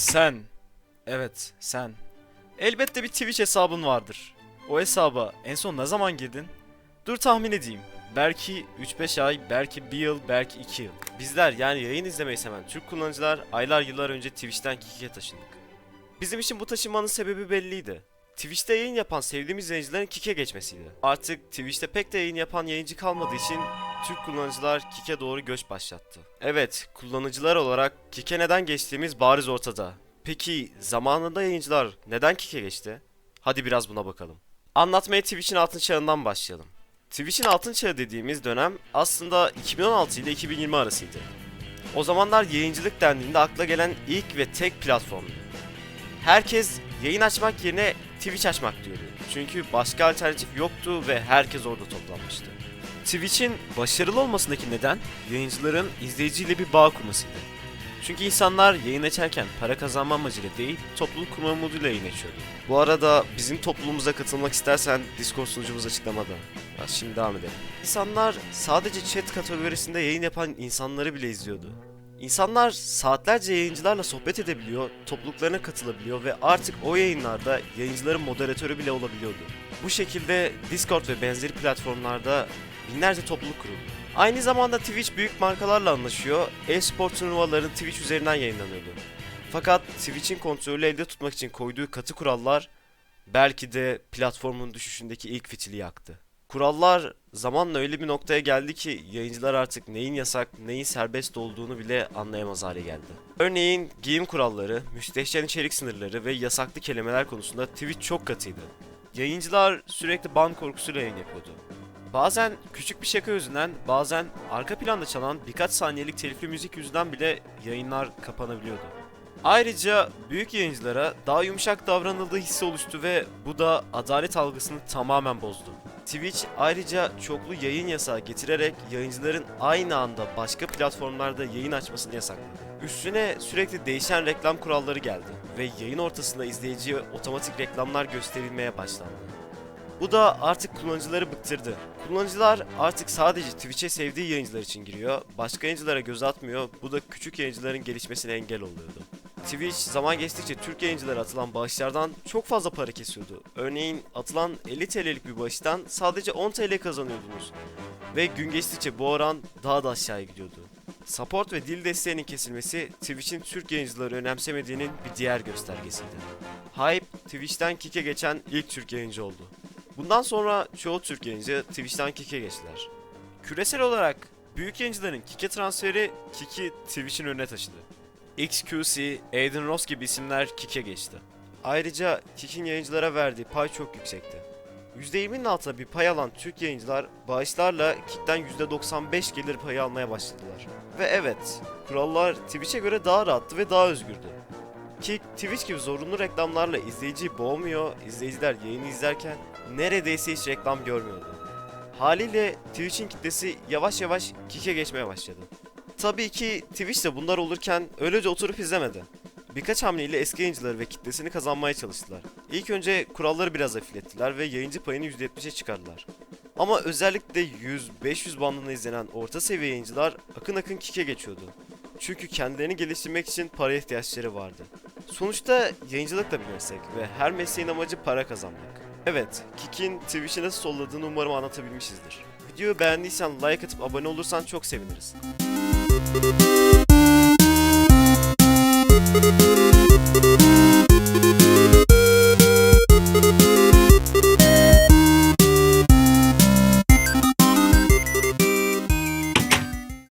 Sen. Evet, sen. Elbette bir Twitch hesabın vardır. O hesaba en son ne zaman girdin? Dur tahmin edeyim. Belki 3-5 ay, belki 1 yıl, belki 2 yıl. Bizler yani yayın izlemeyi seven Türk kullanıcılar aylar yıllar önce Twitch'ten Kiki'ye taşındık. Bizim için bu taşınmanın sebebi belliydi. Twitch'te yayın yapan sevdiğimiz yayıncıların Kik'e geçmesiydi. Artık Twitch'te pek de yayın yapan yayıncı kalmadığı için Türk kullanıcılar Kik'e doğru göç başlattı. Evet, kullanıcılar olarak Kik'e neden geçtiğimiz bariz ortada. Peki zamanında yayıncılar neden Kik'e geçti? Hadi biraz buna bakalım. Anlatmaya Twitch'in altın çağından başlayalım. Twitch'in altın çağı dediğimiz dönem aslında 2016 ile 2020 arasıydı. O zamanlar yayıncılık dendiğinde akla gelen ilk ve tek platformdu. Herkes yayın açmak yerine Twitch açmak diyordu. Çünkü başka alternatif yoktu ve herkes orada toplanmıştı. Twitch'in başarılı olmasındaki neden yayıncıların izleyiciyle bir bağ kurmasıydı. Çünkü insanlar yayın açarken para kazanma amacıyla değil, topluluk kurma umuduyla yayın açıyordu. Bu arada bizim topluluğumuza katılmak istersen Discord sunucumuz açıklamada. Ya şimdi devam edelim. İnsanlar sadece chat kategorisinde yayın yapan insanları bile izliyordu. İnsanlar saatlerce yayıncılarla sohbet edebiliyor, topluluklarına katılabiliyor ve artık o yayınlarda yayıncıların moderatörü bile olabiliyordu. Bu şekilde Discord ve benzeri platformlarda binlerce topluluk kuruldu. Aynı zamanda Twitch büyük markalarla anlaşıyor, e-spor turnuvaların Twitch üzerinden yayınlanıyordu. Fakat Twitch'in kontrolü elde tutmak için koyduğu katı kurallar belki de platformun düşüşündeki ilk fitili yaktı. Kurallar zamanla öyle bir noktaya geldi ki yayıncılar artık neyin yasak, neyin serbest olduğunu bile anlayamaz hale geldi. Örneğin giyim kuralları, müstehcen içerik sınırları ve yasaklı kelimeler konusunda Twitch çok katıydı. Yayıncılar sürekli ban korkusuyla yayın yapıyordu. Bazen küçük bir şaka yüzünden, bazen arka planda çalan birkaç saniyelik telifli müzik yüzünden bile yayınlar kapanabiliyordu. Ayrıca büyük yayıncılara daha yumuşak davranıldığı hissi oluştu ve bu da adalet algısını tamamen bozdu. Twitch ayrıca çoklu yayın yasağı getirerek yayıncıların aynı anda başka platformlarda yayın açmasını yasakladı. Üstüne sürekli değişen reklam kuralları geldi ve yayın ortasında izleyiciye otomatik reklamlar gösterilmeye başlandı. Bu da artık kullanıcıları bıktırdı. Kullanıcılar artık sadece Twitch'e sevdiği yayıncılar için giriyor, başka yayıncılara göz atmıyor, bu da küçük yayıncıların gelişmesine engel oluyordu. Twitch zaman geçtikçe Türk yayıncılara atılan bağışlardan çok fazla para kesiyordu. Örneğin atılan 50 TL'lik bir bağıştan sadece 10 TL kazanıyordunuz. Ve gün geçtikçe bu oran daha da aşağıya gidiyordu. Support ve dil desteğinin kesilmesi Twitch'in Türk yayıncıları önemsemediğinin bir diğer göstergesiydi. Hype, Twitch'ten Kik'e geçen ilk Türk yayıncı oldu. Bundan sonra çoğu Türk yayıncı Twitch'ten Kik'e geçtiler. Küresel olarak büyük yayıncıların Kik'e transferi Kik'i Twitch'in önüne taşıdı. XQC, Aiden Ross gibi isimler Kik'e geçti. Ayrıca Kik'in yayıncılara verdiği pay çok yüksekti. %20'nin altında bir pay alan Türk yayıncılar bağışlarla Kik'ten %95 gelir payı almaya başladılar. Ve evet, kurallar Twitch'e göre daha rahattı ve daha özgürdü. Kick, Twitch gibi zorunlu reklamlarla izleyiciyi boğmuyor, izleyiciler yayını izlerken neredeyse hiç reklam görmüyordu. Haliyle Twitch'in kitlesi yavaş yavaş Kick'e geçmeye başladı. Tabii ki Twitch de bunlar olurken öylece oturup izlemedi. Birkaç hamleyle eski yayıncıları ve kitlesini kazanmaya çalıştılar. İlk önce kuralları biraz hafiflettiler ve yayıncı payını %70'e çıkardılar. Ama özellikle 100-500 bandında izlenen orta seviye yayıncılar akın akın Kick'e geçiyordu. Çünkü kendilerini geliştirmek için para ihtiyaçları vardı. Sonuçta yayıncılık da bir meslek ve her mesleğin amacı para kazanmak. Evet, Kik'in Twitch'i nasıl solladığını umarım anlatabilmişizdir. Videoyu beğendiysen like atıp abone olursan çok seviniriz.